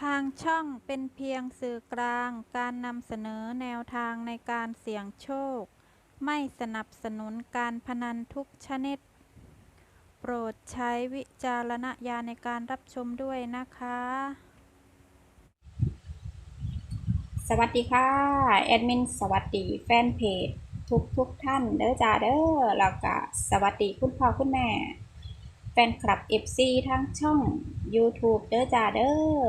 ทางช่องเป็นเพียงสื่อกลางการนำเสนอแนวทางในการเสี่ยงโชค ไม่สนับสนุนการพนันทุกชนิด โปรดใช้วิจารณญาณในการรับชมด้วยนะคะ สวัสดีค่ะ แอดมินสวัสดีแฟนเพจทุกทุกท่านเด้อจ้าเด้อแล้วก็สวัสดีคุณพ่อคุณแม่แฟนคลับ FC ทั้งช่อง YouTube เด้อจ้าเด้อ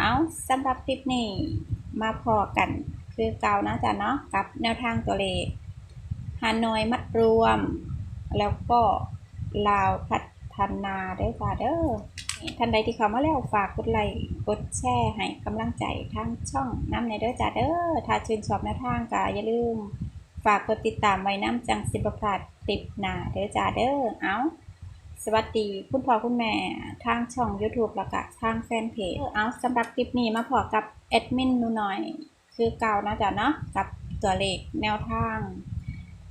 เอาสำหรับคลิปนี้มาพอกัน คือเก่านะจ้าเนาะกับแนวทางตัวเลขฮานอยมัดรวม แล้วก็ลาวพัฒนาเด้อจ้าเด้อท่านใดที่เข้ามาแล้วฝากกดไลค์กดแชร์ให้กำลังใจทางช่องน้ำในเด้อจ้าเด้อถ้าชื่นชอบแนวทางก็อย่าลืมฝากกดติดตามไว้น้ำจังสิบประพลาดคลิปหน้าเด้อจ้าเด้อเอา สวัสดี คุณพ่อคุณแม่ทางช่อง YouTube แล้วก็ทางแฟนเพจเอาสำหรับคลิปนี้มาพอกับแอดมินหนูหน่อย คือเก่านะจ๊ะเนาะกับตัวเลขแนวทาง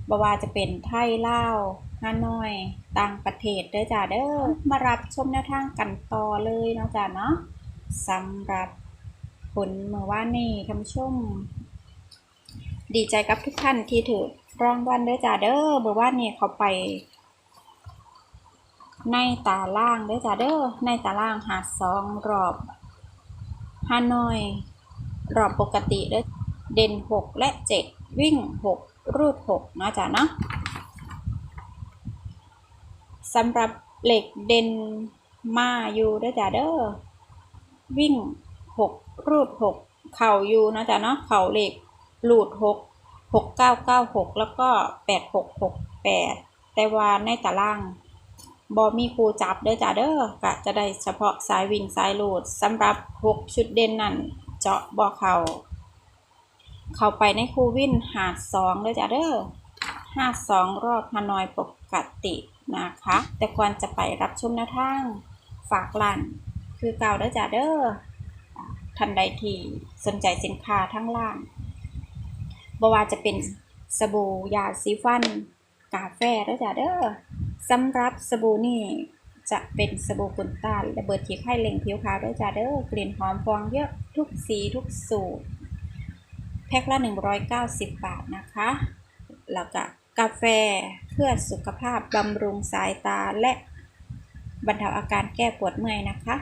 บว่าจะเป็นไทยลาวฮานอย ต่างประเทศเด้อจ้าเด้อมารับชมแนวทางกันต่อเลยเนาะจ้าเนาะสำหรับผลเมื่อวานนี้ท่านผู้ชม ดีใจกับทุกท่านที่ถือรางวัลเด้อจ้าเด้อเมื่อวานนี้เขาไป ในตาล่างเด้อจ้าเด้อในตาล่างหาสองรอบฮานอย รอบปกติเด้อเด่นหกและเจ็ดวิ่งหกรูดหกนะจ้าเนาะสำหรับเหล็กเด่นมาอยู่เด้อจ้าเด้อวิ่งหกรูดหกเข่าอยู่นะจ้าเนาะเข่าเหล็กรูดหกหกเก้าเก้าหกแล้วก็แปดหกหกแปดแต่ว่าในตาราง บอมีครูจับเด้อจ้าเด้อกะจะได้เฉพาะสายวิ่งสายโหลดสำหรับ 6 ชุดเด่นนั่น เจาะบอเขาเข้าไปในครูวิ่นหาดสองเด้อจ้าเด้อหาดสองรอบฮานอยปกตินะคะ แต่ก่อนจะไปรับชมแนวทางฝากลั่น คือเก่าเด้อจ้าเด้อท่านใดที่สนใจสินค้าทั้งล่างบว่าจะเป็นสบู่ยาสีฟัน กาแฟเด้อจ้าเด้อ สำหรับสบู่นี่จะเป็นสบู่ขนตาระเบิดที่ไข่เล็งผิวขาวด้วยจ้าเด้อกลิ่นหอมฟองเยอะทุกสีทุกสูตร แพ็คละ 190 บาทนะคะ แล้วก็กาแฟเพื่อสุขภาพบำรุงสายตาและบรรเทาอาการแก้ปวดเมื่อยนะคะ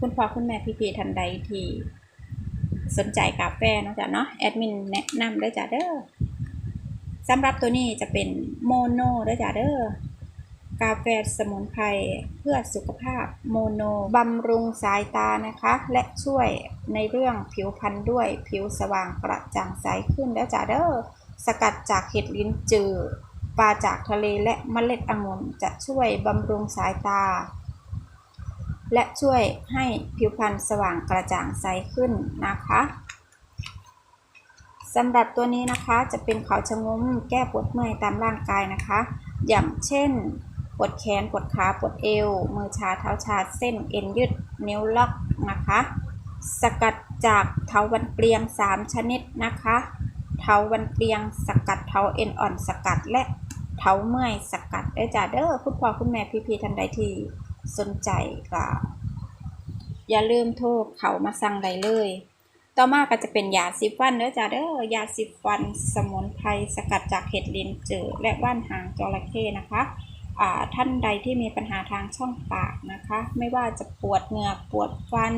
คุณพ่อคุณแม่พี่ๆทันใดทีสนใจกาแฟเนาะจ้ะเนาะแอดมินแนะนำด้วยจ้าเด้อสำหรับตัวนี้จะเป็นโมโนด้วยจ้าเด้อ กาแฟสมุนไพรเพื่อสุขภาพโมโนบำรุงสายตานะคะ และช่วยในเรื่องผิวพรรณด้วยผิวสว่างกระจ่างใสขึ้นแล้วจ้าเด้อสกัดจากเห็ดลิ้นจือปลาจากทะเลและเมล็ดองุ่นจะช่วยบำรุงสายตา และช่วยให้ผิวพรรณสว่างกระจ่างใสขึ้นนะคะสำหรับตัวนี้นะคะจะเป็นเขาชะงมแก้ปวดเมื่อยตามร่างกายนะคะ อย่างเช่น วดแขนปวดขาปวดเอว มือชาเท้าชาเส้นเอ็นยืดนิ้วล็อกนะคะ สกัดจากเถาวันเปลียง 3 ชนิดนะคะเถาวันเปลียง สกัดเถาเอ็นอ่อนสกัดและเถาเมื่อยสกัดได้จ้าเด้อคุณพ่อคุณแม่พี่ๆท่านใดที่สนใจก็อย่าลืมโทรเขามาสั่งได้เลย ต่อมาก็จะเป็นยาสีฟันเด้อจ้าเด้อยาสีฟัน สมุนไพรสกัดจากเห็ดลินจือและว่านหางจระเข้นะคะ ท่านใดที่มีปัญหาทางช่องปากนะคะ ไม่ว่าจะปวดเหงือกปวดฟัน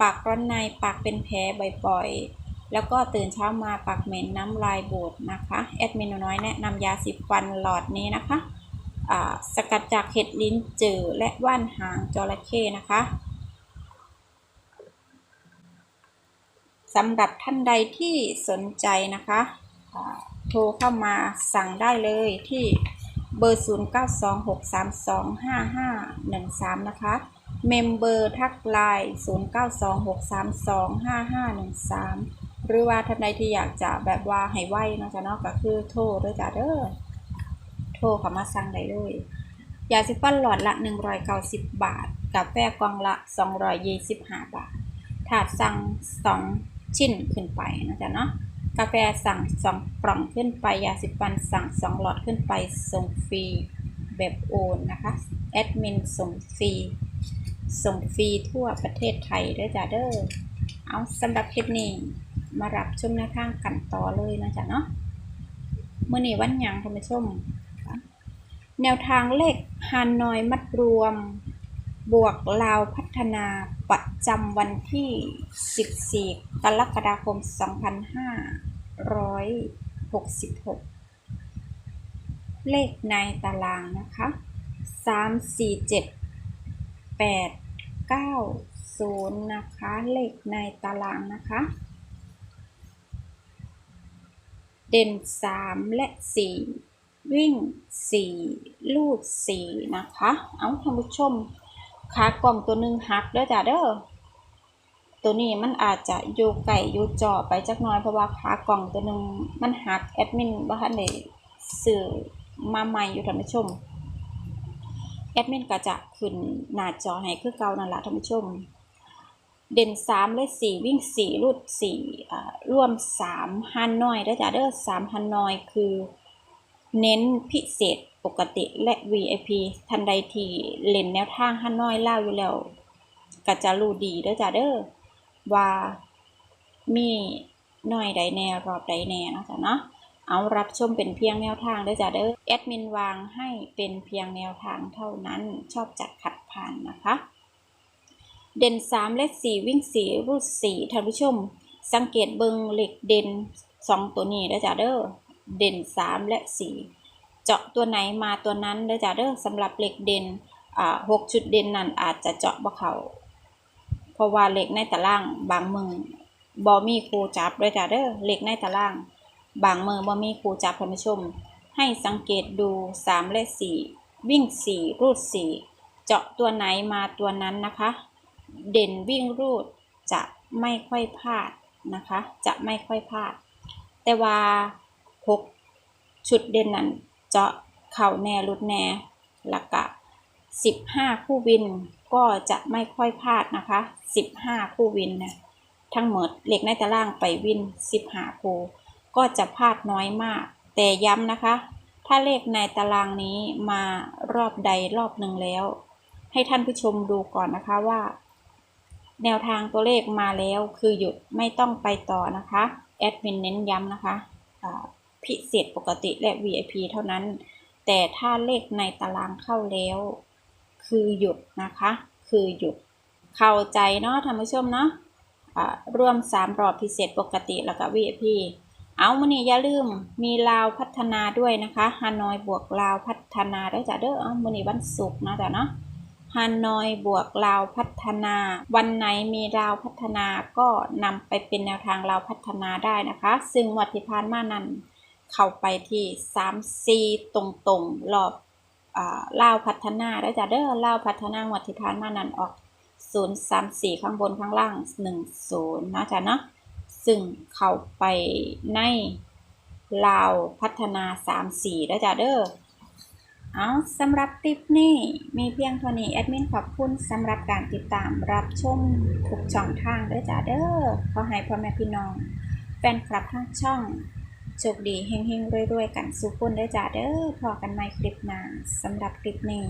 ปากร้อนในปากเป็นแผลบ่อยๆ แล้วก็ตื่นเช้ามาปากเหม็นน้ำลายบูดนะคะแอดมินน้อยแนะนำยาสีฟันหลอดนี้นะคะสกัดจากเห็ดลิ้นจือและว่านหางจระเข้นะคะสำหรับท่านใดที่สนใจนะคะ โทรเข้ามาสั่งได้เลยที่ เบอร์ 0926325513 นะคะ เมมเบอร์ทักไลน์0926325513 หรือว่าท่านใดที่อยากจะแบบว่าให้ไวเนะจ๊ะเนาะก็คือโทรด้วยจ้ะเด้อ โทรเข้ามาสั่งได้เลยยาสีฟันหลอดละ 190 บาท กาแฟกล่องละ 225 บาท ถาดสั่ง 2 ชิ้นขึ้นไปนะจ๊ะเนาะ กาแฟสั่ง2กล่องขึ้นไป ยาสีฟันสั่ง2หลอดขึ้นไป ส่งฟรีแบบโอนนะคะ แอดมินส่งฟรี ส่งฟรีทั่วประเทศไทยเด้อจ้าเด้อ เอาสำหรับคลิปนี้ มารับชมแนวทางกันต่อเลยนะจ๊ะเนาะเมื่อนี้วันยังท่านผู้ชม แนวทางเลขฮานอยมัดรวม บวกลาวพัฒนาประจำวันที่ 14 กรกฎาคม 2566 เลขในตารางนะคะ 3 4 7 8 9 0 นะคะ เลขในตารางนะคะ เด่น 3 และ 4 วิ่ง 4 ลูด 4 นะคะ เอาท่านผู้ชม ขากล่องตัวหนึ่งหักเด้อจ้าเด้อตัวนี้มันอาจจะอยู่ไก่อยู่จอไปจักหน่อยเพราะว่าขากล่องตัวหนึ่งมันหักแอดมินบ่ทันได้สื่อมาใหม่อยู่ท่านผู้ชมแอดมินก็จะขึ้นหน้าจอให้คือเก่านั่นแหละท่านผู้ชม เด่นสามเลยสี่วิ่งสี่รูดสี่อ่าร่วมสามฮันน้อยเด้อจ้าเด้อสามฮันน้อยคือ เน้นพิเศษ ปกติและ VIP ทันใดที่เล่นแนวทางฮันน้อยเล่าอยู่แล้วก็จะรู้ดีเด้อจ้าเด้อว่ามีหน่อยใดแน่รอบใดแน่นะจ้ะเนาะเอารับชมเป็นเพียงแนวทางเด้อจ้ะเด้อแอดมินวางให้เป็นเพียงแนวทางเท่านั้นชอบจัดขัดผ่านนะคะ เด่น3และ4วิ่ง 4 รูด4ท่านผู้ชม สังเกตเบิงเหล็กเด่น 2 ตัวนี้เด้อจ้ะเด้อเด่น 3 และ 4 เจาะตัวไหนมาตัวนั้นเด้อจ้ะเด้อสำหรับเหล็กเด่นอ่า6จุดเด่นนั้นอาจจะเจาะบ่เขาเพราะว่าเหล็กในตารางบางมือบ่มีครูจับเด้อจ้ะเด้อเหล็กในตาราง บางมือบ่มีครูจับท่านผู้ชม ให้สังเกตดู3และ4วิ่ง4รูด4เจาะตัวไหนมาตัวนั้นนะคะ เด่นวิ่งรูดจะไม่ค่อยพลาดนะคะ จะไม่ค่อยพลาด แต่ว่า6ชุดเด่นนั้น เจาะเข่าแน่รุดแน่ล้วก็15 คู่วินก็จะไม่ค่อยพลาดนะคะ 15 คู่วินนะทั้งหมดเหล็กในตารางไปวิน 15 คู่ ก็จะพลาดน้อยมาก แต่ย้ำนะคะ ถ้าเลขในตารางนี้มารอบใดรอบหนึ่งแล้ว ให้ท่านผู้ชมดูก่อนนะคะว่า แนวทางตัวเลขมาแล้วคือหยุดไม่ต้องไปต่อนะคะ แอดมินเน้นย้ำนะคะ พิเศษปกติและ VIP เท่านั้น แต่ถ้าเลขในตารางเข้าแล้ว คือหยุดนะคะ คือหยุด เข้าใจเนาะท่านผู้ชมเนาะอ่วม 3 รอบพิเศษปกติแล้วก็ VIP เอามื่อนี้อย่าลืมมีลาวพัฒนาด้วยนะคะฮานอยบวกลาวพัฒนาได้จ้ะเด้อเอามื่อนี้วันศุกร์นะจ้ะเนาะฮานอยบวกลาวพัฒนา วันไหนมีลาวพัฒนาก็นำไปเป็นแนวทางลาวพัฒนาได้นะคะ ซึ่งงวัดที่ผ่านมานั้น เข้าไปที่3 4ตรงๆรอบอ่าลาพัฒนาได้จ้ะเด้อล่าพัฒนาวดที่ผ่านมานันออก 0 3 4 ข้างบนข้างล่าง 1 0นะจ๊ะเนาะซึ่งเข้าไปในลาวพัฒนา 3 4แล้จ้ะเด้อเอาสำหรับคลิปนี้มีเพียงเท่านี้แอดมินขอบคุณสำหรับการติดตามรับชมทุกช่องทางด้วยจ้ะเด้อขอให้พ่อแม่พี่น้อง แฟนคลับทั้งช่อง โชคดีเฮงๆรวยๆ กันสุขุนด้วยจ้าเด้อพอกันใหม่คลิปหน้าสำหรับคลิปนี้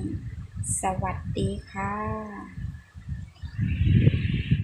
สวัสดีค่ะ